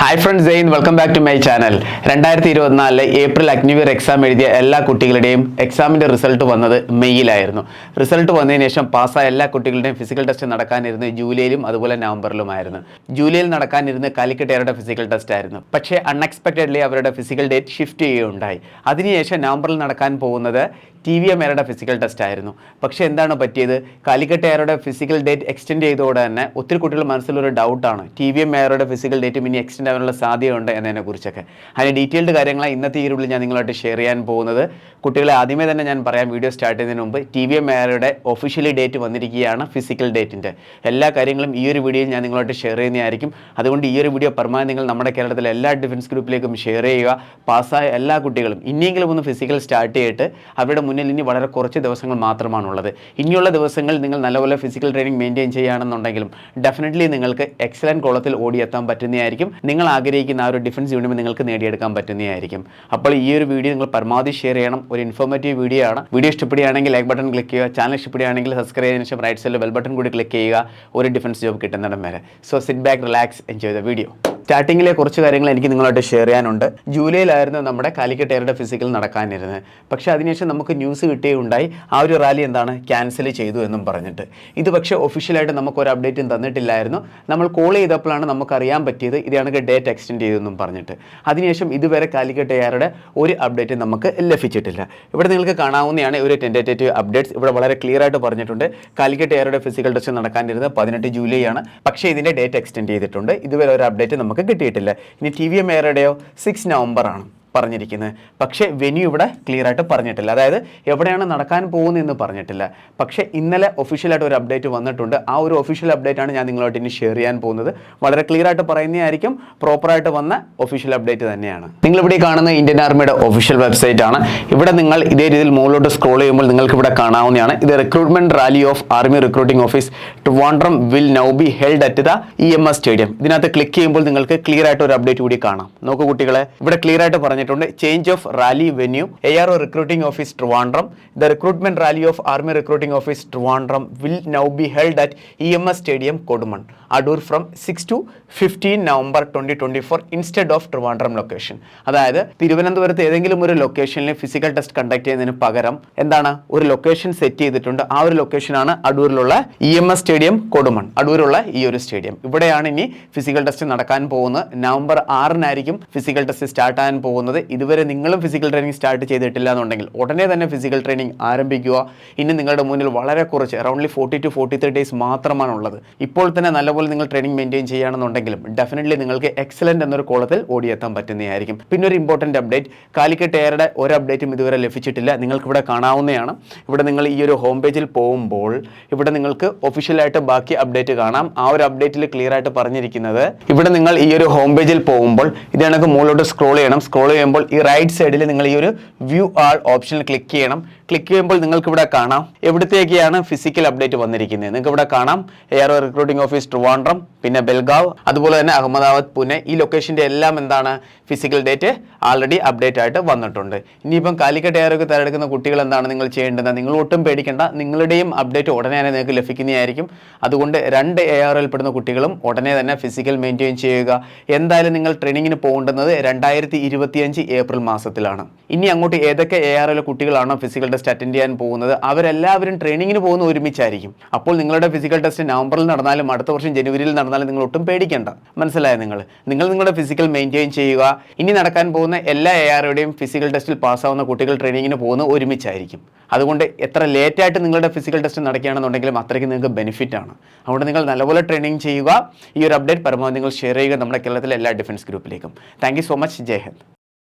Hi friends Jain welcome back to my channel രണ്ടായിരത്തി ഇരുപത്തിനാലിലെ April Agniveer exam എഴുതിയ എല്ലാ കുട്ടികളുടെയും എക്സാമിന്റെ റിസൾട്ട് വന്നത് മെയ്യിലായിരുന്നു. റിസൾട്ട് വന്നതിന് ശേഷം പാസ്സായ എല്ലാ കുട്ടികളുടെയും ഫിസിക്കൽ ടെസ്റ്റ് നടക്കാനിരുന്ന് ജൂലൈയിലും അതുപോലെ നവംബറിലുമായിരുന്നു. ജൂലൈയിൽ നടക്കാനിരുന്ന് കാലിക്കറ്റ് ഫിസിക്കൽ ടെസ്റ്റ് ആയിരുന്നു. പക്ഷേ അൺഎക്സ്പെക്റ്റഡ്ലി അവരുടെ ഫിസിക്കൽ ഡേറ്റ് ഷിഫ്റ്റ് ചെയ്യുകയുണ്ടായി. അതിനുശേഷം നവംബറിൽ നടക്കാൻ പോകുന്നത് ടി വി എം എയറുടെ ഫിസിക്കൽ ടെസ്റ്റ് ആയിരുന്നു. പക്ഷേ എന്താണ് പറ്റിയത്? കാലിക്കട്ട് എയറുടെ ഫിസിക്കൽ ഡേറ്റ് എക്സ്റ്റെൻഡ് ചെയ്തതോടെ തന്നെ ഒത്തിരി കുട്ടികൾ മനസ്സിലൊരു ഡൗട്ടാണ് ടി വി എം എയറുടെ ഫിസിക്കൽ ഡേറ്റും ഇനി എക്സ്റ്റെൻഡ് ആവാനുള്ള സാധ്യതയുണ്ട് എന്നതിനെ കുറിച്ചൊക്കെ അതിന് ഡീറ്റെയിൽഡ് കാര്യങ്ങളാണ് ഇന്നത്തെ ഈ വീഡിയോയിൽ ഞാൻ നിങ്ങളായിട്ട് ഷെയർ ചെയ്യാൻ പോകുന്നത്. കുട്ടികളെ ആദ്യമേ തന്നെ ഞാൻ പറയാം വീഡിയോ സ്റ്റാർട്ട് ചെയ്യുന്നതിന് മുമ്പ് ടി വി എം എയറുടെ ഒഫീഷ്യലി ഡേറ്റ് വന്നിരിക്കുകയാണ് ഫിസിക്കൽ ഡേറ്റിന്റെ എല്ലാ കാര്യങ്ങളും ഈ ഒരു വീഡിയോയിൽ ഞാൻ നിങ്ങളായിട്ട് ഷെയർ ചെയ്യുന്നതായിരിക്കും. അതുകൊണ്ട് ഈ ഒരു വീഡിയോ പരമാവധി നിങ്ങൾ നമ്മുടെ കേരളത്തിലെ എല്ലാ ഡിഫൻസ് ഗ്രൂപ്പിലേക്കും ഷെയർ ചെയ്യുക. പാസ്സായ എല്ലാ കുട്ടികളും ഇനിയെങ്കിലും ഒന്ന് ഫിസിക്കൽ സ്റ്റാർട്ട് ചെയ്തിട്ട് അവരുടെ മുന്നിൽ ഇനി വളരെ കുറച്ച് ദിവസങ്ങൾ മാത്രമാണുള്ളത്. ഇനിയുള്ള ദിവസങ്ങളിൽ നിങ്ങൾ നല്ലപോലെ ഫിസിക്കൽ ട്രെയിനിങ് മെയിന്റെയിൻ ചെയ്യുകയാണെന്നുണ്ടെങ്കിലും ഡെഫിനറ്റ്ലി നിങ്ങൾക്ക് എക്സലന്റ് കോളത്തിൽ ഓടിയെത്താൻ പറ്റുന്നതായിരിക്കും. നിങ്ങൾ ആഗ്രഹിക്കുന്ന ആ ഒരു ഡിഫൻസ് യൂണിമ നിങ്ങൾക്ക് നേടിയെടുക്കാൻ പറ്റുന്നതായിരിക്കും. അപ്പോൾ ഈ ഒരു വീഡിയോ നിങ്ങൾ പരമാവധി ഷെയർ ചെയ്യണം. ഒരു ഇൻഫോർമേറ്റീവ് വീഡിയോ ആണ്. വീഡിയോ ഇഷ്ടപ്പെടുകയാണെങ്കിൽ ലൈക്ക് ബട്ടൺ ക്ലിക്ക് ചെയ്യുക. ചാനൽ ഇഷ്ടപ്പെടുകയാണെങ്കിൽ സബ്സ്ക്രൈബ് ചെയ്തതിനു ശേഷം റൈറ്റ് സൈഡിൽ ബെൽ ബട്ടൺ കൂടി ക്ലിക്ക് ചെയ്യുക. ഒരു ഡിഫൻസ് ജോബ് കിട്ടുന്നിടം വരെ. So sit back relax enjoy the video സ്റ്റാർട്ടിങ്ങിലെ കുറച്ച് കാര്യങ്ങൾ എനിക്ക് നിങ്ങളായിട്ട് ഷെയർ ചെയ്യാനുണ്ട്. ജൂലൈയിലായിരുന്നു നമ്മുടെ കാലിക്കറ്റ് എയറുടെ ഫിസിക്കൽ നടക്കാനിരുന്നത്. പക്ഷേ അതിനുശേഷം നമുക്ക് ന്യൂസ് കിട്ടുകയുണ്ടായി ആ ഒരു റാലി എന്താണ്? ക്യാൻസൽ ചെയ്തു എന്നും പറഞ്ഞിട്ട്. ഇത് പക്ഷേ ഒഫീഷ്യലായിട്ട് നമുക്ക് ഒരു അപ്ഡേറ്റും തന്നിട്ടില്ലായിരുന്നു. നമ്മൾ കോൾ ചെയ്തപ്പോഴാണ് നമുക്ക് അറിയാൻ പറ്റിയത് ഇത് കണക്ക് ഡേറ്റ് എക്സ്റ്റെൻഡ് ചെയ്തെന്നും പറഞ്ഞിട്ട്. അതിനുശേഷം ഇതുവരെ കാലിക്കറ്റ് എയറുടെ ഒരു അപ്ഡേറ്റ് നമുക്ക് ലഭിച്ചിട്ടില്ല. ഇവിടെ നിങ്ങൾക്ക് കാണാവുന്നതാണ് ഒരു ടെന്റേറ്റീവ് അപ്ഡേറ്റ്സ് ഇവിടെ വളരെ ക്ലിയർ ആയിട്ട് പറഞ്ഞിട്ടുണ്ട്. കാലിക്കറ്റ് എയറുടെ ഫിസിക്കൽ ടെസ്റ്റ് നടക്കാനിരുന്നത് പതിനെട്ട് ജൂലൈ ആണ് പക്ഷേ ഇതിന്റെ ഡേറ്റ് എക്സ്റ്റെൻഡ് ചെയ്തിട്ടുണ്ട്. ഇതുവരെ ഒരു അപ്ഡേറ്റ് നമുക്ക് കിട്ടിയിട്ടില്ല. ഇനി ടി വി എം എയറുടെയോ സിക്സ് നവംബർ ആണ് പറഞ്ഞിരിക്കുന്നത്. പക്ഷേ വെന്യൂ ഇവിടെ ക്ലിയർ ആയിട്ട് പറഞ്ഞിട്ടില്ല. അതായത് എവിടെയാണ് നടക്കാൻ പോകുന്നതെന്ന് പറഞ്ഞിട്ടില്ല. പക്ഷേ ഇന്നലെ ഒഫീഷ്യലായിട്ട് ഒരു അപ്ഡേറ്റ് വന്നിട്ടുണ്ട്. ആ ഒരു ഒഫീഷ്യൽ അപ്ഡേറ്റ് ആണ് ഞാൻ നിങ്ങളോട്ട് ഇനി ഷെയർ ചെയ്യാൻ പോകുന്നത്. വളരെ ക്ലിയർ ആയിട്ട് പറയുന്നതായിരിക്കും. പ്രോപ്പറായിട്ട് വന്ന ഒഫീഷ്യൽ അപ്ഡേറ്റ് തന്നെയാണ്. നിങ്ങളിവിടെ കാണുന്ന ഇന്ത്യൻ ആർമിയുടെ ഒഫീഷ്യൽ വെബ്സൈറ്റ് ആണ്. ഇവിടെ നിങ്ങൾ ഇതേ രീതിയിൽ മുകളിലോട്ട് സ്ക്രോൾ ചെയ്യുമ്പോൾ നിങ്ങൾക്ക് ഇവിടെ കാണാവുന്നതാണ്. ഇത് recruitment rally of army recruiting office Trivandrum will now be held at the E M S stadium ഇതിനകത്ത് ക്ലിക്ക് ചെയ്യുമ്പോൾ നിങ്ങൾക്ക് ക്ലിയർ ആയിട്ട് ഒരു അപ്ഡേറ്റ് കൂടി കാണാം. നോക്കൂ കുട്ടികളെ ഇവിടെ ക്ലിയർ ആയിട്ട് പറഞ്ഞിട്ടുണ്ട് change of rally venue A R O recruiting office Trivandrum the recruitment rally of army recruiting office Trivandrum will now be held at E M S stadium Kodumon Adoor from six to fifteen November twenty twenty four instead of Trivandrum location അതായത് തിരുവനന്തപുരത്ത് ഏതെങ്കിലും ഒരു ലൊക്കേഷനിൽ physical test conduct ചെയ്യുന്നതിന് പകരം എന്താണ്? ഒരു location set ചെയ്തിട്ടുണ്ട്. ആ ഒരു ലൊക്കേഷനാണ് അടൂരിലുള്ള E M S stadium Kodumon അടൂരുള്ള ഈ ഒരു സ്റ്റേഡിയം ഇവിടെയാണ് ഇനി ഫിസിക്കൽ ടെസ്റ്റ് നടക്കാൻ പോകുന്നത്. നവംബർ ആറിനായിരിക്കും ഫിസിക്കൽ ടെസ്റ്റ് സ്റ്റാർട്ട് ആകാൻ പോകുന്നത്. ഇതുവരെ നിങ്ങളും ഫിസിക്കൽ ട്രെയിനിങ് സ്റ്റാർട്ട് ചെയ്തിട്ടില്ല എന്നുണ്ടെങ്കിൽ ഉടനെ തന്നെ ഫിസിക്കൽ ട്രെയിനിങ് ആരംഭിക്കുക. ഇനി നിങ്ങളുടെ മുന്നിൽ വളരെ കുറച്ച് aroundly forty two forty three days മാത്രമാണ് ഉള്ളത് ഇപ്പോൾ തന്നെ നല്ലപോലെ നിങ്ങൾ ട്രെയിനിങ് മെയിന്റെയിൻ ചെയ്യുകയാണെന്നുണ്ടെങ്കിലും ഡെഫിനറ്റ്ലി നിങ്ങൾക്ക് എക്സലന്റ് എന്നൊരു കോളത്തിൽ ഓടിയെത്താൻ പറ്റുന്നതായിരിക്കും. പിന്നെ ഒരു ഇമ്പോർട്ടന്റ് അപ്ഡേറ്റ് കാലിക്കറ്റ് എയറുടെ ഒരു അപ്ഡേറ്റും ഇതുവരെ ലഭിച്ചിട്ടില്ല. നിങ്ങൾക്കിവിടെ കാണാവുന്നതാണ്. ഇവിടെ നിങ്ങൾ ഈ ഒരു ഹോം പേജിൽ പോകുമ്പോൾ ഇവിടെ നിങ്ങൾക്ക് ഒഫീഷ്യലായിട്ട് ബാക്കി അപ്ഡേറ്റ് കാണാം. ആ ഒരു അപ്ഡേറ്റിൽ ക്ലിയർ ആയിട്ട് പറഞ്ഞിരിക്കുന്നത് ഇവിടെ നിങ്ങൾ ഈ ഒരു ഹോം പേജിൽ പോകുമ്പോൾ ഇത് കണക്ക് മുകളിലോട്ട് സ്ക്രോൾ ചെയ്യണം. സ്ക്രോൾ ചെയ്യുമ്പോൾ ഈ റൈറ്റ് സൈഡിൽ നിങ്ങൾ ഈ ഒരു വ്യൂ ആൾ ഓപ്ഷനിൽ ക്ലിക്ക് ചെയ്യണം. ക്ലിക്ക് ചെയ്യുമ്പോൾ നിങ്ങൾക്ക് ഇവിടെ കാണാം. എവിടത്തേക്കാണ് ഫിസിക്കൽ അപ്ഡേറ്റ് വന്നിരിക്കുന്നത്? നിങ്ങൾക്ക് ഇവിടെ കാണാം എയർ റിക്രൂട്ടിംഗ് ഓഫീസ് ട്രിവാൻഡ്രം പിന്നെ ബെൽഗാവ് അതുപോലെ തന്നെ അഹമ്മദാബാദ് പുനെ ഈ ലൊക്കേഷന്റെ എല്ലാം എന്താണ്? ഫിസിക്കൽ ഡേറ്റ് ആൾറെഡി അപ്ഡേറ്റ് ആയിട്ട് വന്നിട്ടുണ്ട്. ഇനിയിപ്പം കാലിക്കറ്റ് എയറൊക്കെ തിരഞ്ഞെടുക്കുന്ന കുട്ടികൾ എന്താണ് നിങ്ങൾ ചെയ്യേണ്ടത്? നിങ്ങൾ ഒട്ടും പേടിക്കേണ്ട. നിങ്ങളുടെയും അപ്ഡേറ്റ് ഉടനെ തന്നെ നിങ്ങൾക്ക് ലഭിക്കുന്നതായിരിക്കും. അതുകൊണ്ട് രണ്ട് എ ആർ പെടുന്ന കുട്ടികളും ഉടനെ തന്നെ ഫിസിക്കൽ മെയിന്റെയിൻ ചെയ്യുക. എന്തായാലും നിങ്ങൾ ട്രെയിനിങ്ങിന് പോകേണ്ടുന്നത് രണ്ടായിരത്തി ഇരുപത്തിയഞ്ച് ഏപ്രിൽ മാസത്തിലാണ്. ഇനി അങ്ങോട്ട് ഏതൊക്കെ എ ആർ കുട്ടികളാണോ ഫിസിക്കൽ ടെസ്റ്റ് അറ്റൻഡ് ചെയ്യാൻ പോകുന്നത് അവരെല്ലാവരും ട്രെയിനിങ്ങിന് പോകുന്ന ഒരുമിച്ചായിരിക്കും. അപ്പോൾ നിങ്ങളുടെ ഫിസിക്കൽ ടെസ്റ്റ് നവംബറിൽ നടന്നാലും അടുത്ത വർഷം ജനുവരിയിൽ നടന്നാലും നിങ്ങൾ ഒട്ടും പേടിക്കേണ്ട. മനസ്സിലായോ നിങ്ങൾ? നിങ്ങൾ നിങ്ങളുടെ ഫിസിക്കൽ മെയിന്റെയിൻ ചെയ്യുക. ഇനി നടക്കാൻ പോകുന്ന എല്ലാ എ ആറുടെയും ഫിസിക്കൽ ടെസ്റ്റിൽ പാസ്സാവുന്ന കുട്ടികൾ ട്രെയിനിങ്ങിന് പോകുന്ന ഒരുമിച്ചായിരിക്കും. അതുകൊണ്ട് എത്ര ലേറ്റായിട്ട് നിങ്ങളുടെ ഫിസിക്കൽ ടെസ്റ്റ് നടക്കുകയാണെന്നുണ്ടെങ്കിലും അത്രയ്ക്ക് നിങ്ങൾക്ക് ബെനിഫിറ്റ് ആണ്. അതുകൊണ്ട് നിങ്ങൾ നല്ലപോലെ ട്രെയിനിങ് ചെയ്യുക. ഈ ഒരു അപ്ഡേറ്റ് പരമാവധി നിങ്ങൾ ഷെയർ ചെയ്യുക. നമ്മുടെ കേരളത്തിലെ എല്ലാ defence ഗ്രൂപ്പിലേക്കും thank so much Jai Hind.